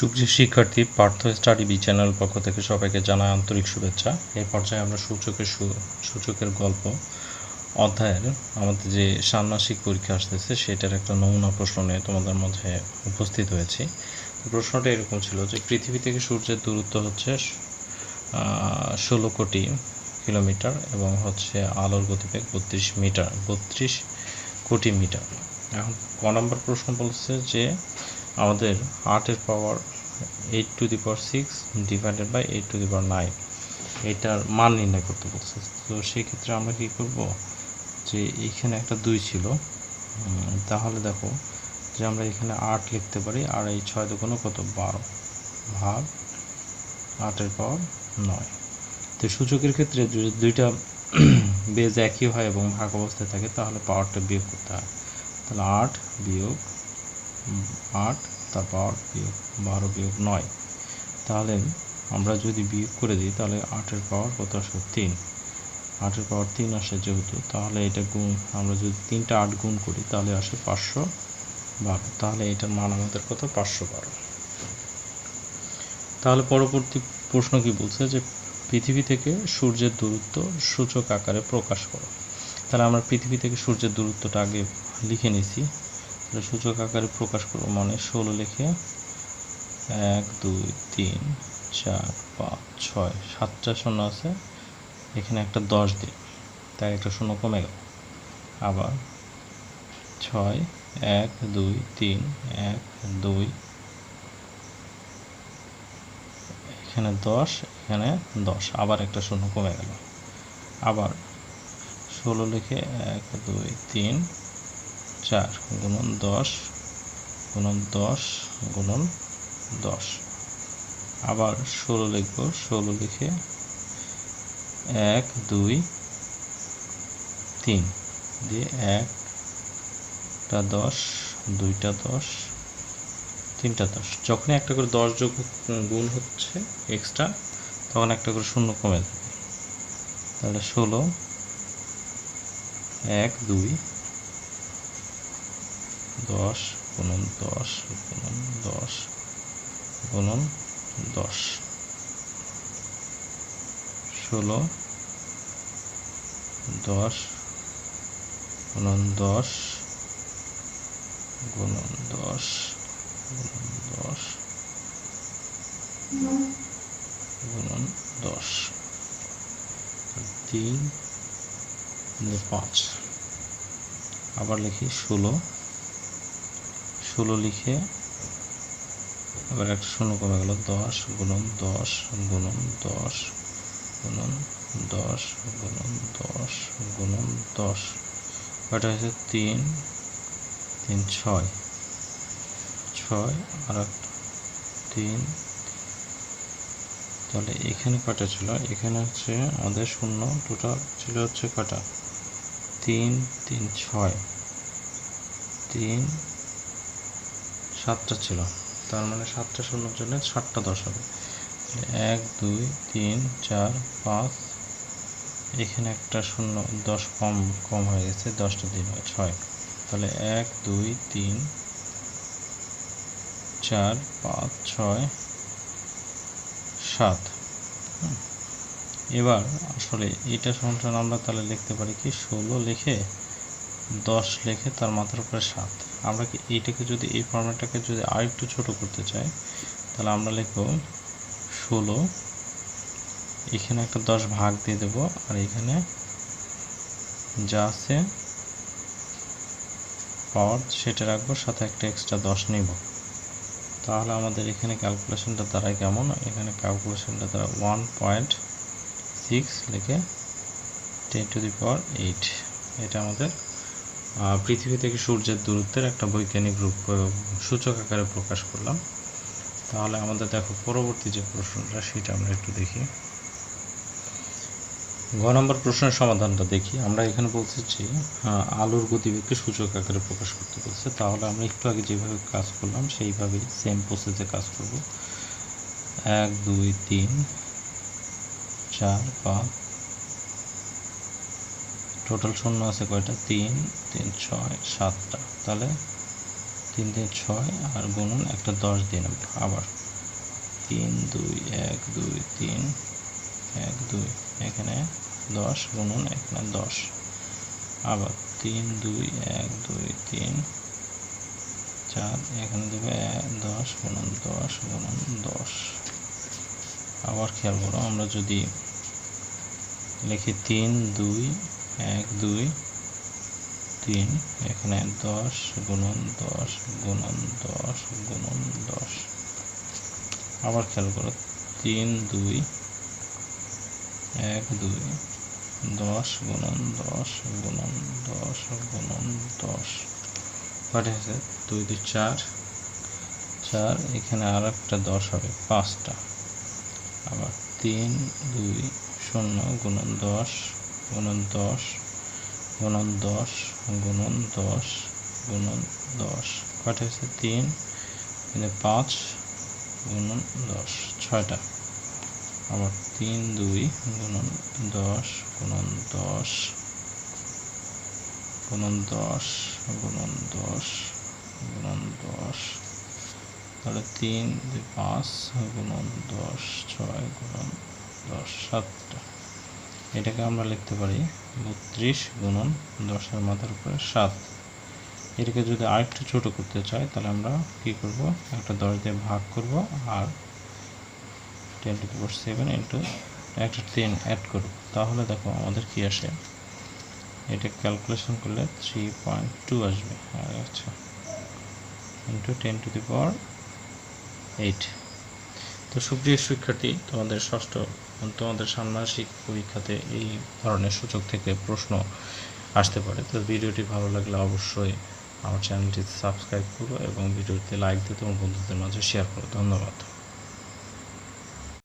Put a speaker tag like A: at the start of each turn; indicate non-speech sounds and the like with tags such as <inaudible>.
A: সুপ্রিয় শিক্ষার্থী Partha study B channel পক্ষ থেকে সবাইকে জানাই আন্তরিক শুভেচ্ছা। এই পর্যায়ে আমরা সূচকের সূচকের গল্প অধ্যায়ের আমাদের যে ষান্মাসিক পরীক্ষা আসতেছে, সেটার একটা নমুনা প্রশ্ন নিয়ে তোমাদের মধ্যে উপস্থিত হয়েছি। প্রশ্নটা এরকম ছিল যে, পৃথিবী থেকে সূর্যের দূরত্ব হচ্ছে ষোলো কোটি কিলোমিটার এবং হচ্ছে আলোর গতিবেগ বত্রিশ মিটার, বত্রিশ কোটি মিটার। এখন ক নম্বর প্রশ্ন বলছে যে আমাদের আটের power eight to the power six divided by eight to the power nine এটার মান নির্ণয় করতে বলছে। তো সেক্ষেত্রে আমরা কী করব? যে এইখানে একটা দুই ছিল। তাহলে দেখো যে আমরা এখানে আট লিখতে পারি আর এই ছয় দুগুণ কত? বারো ভাগ আটের পাওয়ার নয়। তো সূচকের ক্ষেত্রে দুইটা <clears throat> বেজ একই হয় এবং ভাগ অবস্থায় থাকে তাহলে পাওয়ারটা বিয়োগ করতে হয়। তাহলে আট বিয়োগ আট তার পাওয়ার বিয়োগ বারো বিয়োগ নয়। তাহলে আমরা যদি বিয়োগ করে দিই, তাহলে আটের পাওয়ার কত আসে তিন। আটের পাওয়ার তিন আসে যেহেতু, তাহলে এটা গুণ, আমরা যদি তিনটা আট গুণ করি, তাহলে আসে পাঁচশো বারো। তাহলে এটার মান আমাদের কত? পাঁচশো বারো। তাহলে পরবর্তী প্রশ্ন কি বলছে যে, পৃথিবী থেকে সূর্যের দূরত্ব সূচক আকারে প্রকাশ করো। তাহলে আমরা পৃথিবী থেকে সূর্যের দূরত্বটা আগে লিখে নিয়েছি। তাহলে সূচক আকারে প্রকাশ করব মানে ষোলো লিখে এক, দুই, তিন, চার, পাঁচ, ছয়, সাতটা শূন্য আছে। এখানে একটা দশ দিন তাই একটা শূন্য কমে গেল। আবার ছয়, এক, দুই, তিন, এক, দুই, এখানে দশ এখানে দশ, আবার একটা শূন্য কমে গেল। আবার ষোলো লিখে এক, দুই, তিন চার গুণন দশ গুণন দশ গুণন দশ। আবার ষোলো লিখব, ষোলো লিখে এক, দুই, তিন। দিয়ে একটা দশ, দুইটা দশ, তিনটা দশ। যখনই একটা করে দশ যোগ গুণ হচ্ছে এক্সট্রা তখন একটা করে শূন্য কমে যাবে। তাহলে ষোলো, এক, দুই দশ গুণন দশ গুণন দশ গুণন দশ। ষোলো দশ গুণন দশ গুণন দশ গুণন দশ গুণন দশ। তিন পাঁচ। আবার লিখি ষোলো ষোলো লিখে আবার একটা শূন্য কমে গেল, দশ গুণন দশ গুণন দশ গুণন দশ গুণন দশ গুণন দশ। কয়টা হয়েছে তিন তিন ছয়। ছয় আর একটা তিন। তাহলে এখানে কয়টা ছিল? এখানে হচ্ছে আমাদের শূন্য টোটাল ছিল হচ্ছে কয়টা তিন তিন, ছয়। তিন সাতটা ছিল। তার মানে সাতটা শূন্যর জন্য সাতটা দশ হবে। এক, দুই, তিন, চার, পাঁচ। এখানে একটা শূন্য দশ কম কম হয়ে গেছে, দশটা দিন হয়, ছয়। তাহলে এক, দুই, তিন, চার, পাঁচ, ছয়, সাত। এবার আসলে এটা সমান আমরা তাহলে লিখতে পারি কি, ষোলো লিখে দশ লিখে তার মাথার উপরে সাত। আমরা কি এইটাকে যদি, এই ফর্মেটটাকে যদি আর একটু ছোটো করতে চাই, তাহলে আমরা লিখব ষোলো। এখানে একটা দশ ভাগ দিয়ে দেব, আর এখানে যা আছে পাওয়ার সেটা রাখব, সাথে একটা এক্সট্রা দশ নিব। তাহলে আমাদের এখানে ক্যালকুলেশনটা দাঁড়ায় কেমন? এখানে ক্যালকুলেশনটা দাঁড়ায় ওয়ান পয়েন্ট সিক্স লিখে ten to the power eight এটা আমাদের পৃথিবী থেকে সূর্যের দূরত্বের একটা বৈজ্ঞানিক রূপ সূচক আকারে প্রকাশ করলাম। তাহলে আমাদের দেখো পরবর্তী যে প্রশ্নটা, সেটা আমরা একটু দেখি। ঘ নম্বর প্রশ্নের সমাধানটা দেখি। আমরা এখানে বলছি যে আলোর গতিবেগকে সূচক আকারে প্রকাশ করতে বলছে। তাহলে আমরা একটু আগে যেভাবে কাজ করলাম, সেইভাবেই সেম প্রসেসে কাজ করব। এক, দুই, তিন, চার, পাঁচ টোটাল শূন্য আছে কয়টা? তিন তিন, ছয়, সাতটা। তাহলে তিন তিন, ছয় আর গুণন একটা দশ দিন আবার। তিন, দুই, এক, দুই, তিন, এক, দুই। এখানে দশ গুণন এখানে দশ। আবার তিন, দুই, এক, দুই, তিন, চার, এখানে দেবে দশ গুণন দশ গুণন দশ। আবার খেয়াল করো, আমরা যদি লিখি তিন, দুই এক, দুই, তিন, এখানে দশ, গুণন দশ গুণন দশ গুণন দশ। আবার খেয়াল করো, তিন, দুই, এক, দুই, দশ, গুণন দশ গুণন দশ গুণন দশ। কয়টা হয়েছে? দুই দুই, চার। চার, এখানে আর একটা দশ হবে, পাঁচটা। আবার তিন, দুই, শূন্য, গুণন দশ গুণন দশ গুণন দশ গুণন দশ গুণন দশ। কয়টা হচ্ছে তিন পাঁচ, গুণন দশ। ছয়টা। আবার তিন, দুই, গুণন দশ গুণন দশ গুণন দশ গুণন দশ গুণন দশ। তাহলে তিন, দুই, পাঁচ, গুণন দশ, ছয়, গুণন দশ, সাতটা। এটাকে আমরা লিখতে পারি বত্রিশ গুণন দশের মাথার উপরে সাত। এটাকে যদি আরেকটু ছোট করতে চাই, তাহলে আমরা কি করব? একটা দশ দিয়ে ভাগ করব আর ten to power seven into একটা টেন অ্যাড করব। তাহলে দেখো আমাদের কি আসে? এটা ক্যালকুলেশন করলে থ্রি পয়েন্ট টু আসবে। আচ্ছা into ten to the power eight তো সুপ্রিয় শিক্ষার্থী, তোমাদের ষষ্ঠ তোমাদের ষান্মাসিক পরীক্ষাতে এই ধরনের সূচক থেকে প্রশ্ন আসতে পারে। তো ভিডিওটি ভালো লাগলে অবশ্যই আমার চ্যানেলটি সাবস্ক্রাইব করো এবং ভিডিওতে লাইক দিতে তোমার বন্ধুদের মাঝে শেয়ার করো। ধন্যবাদ।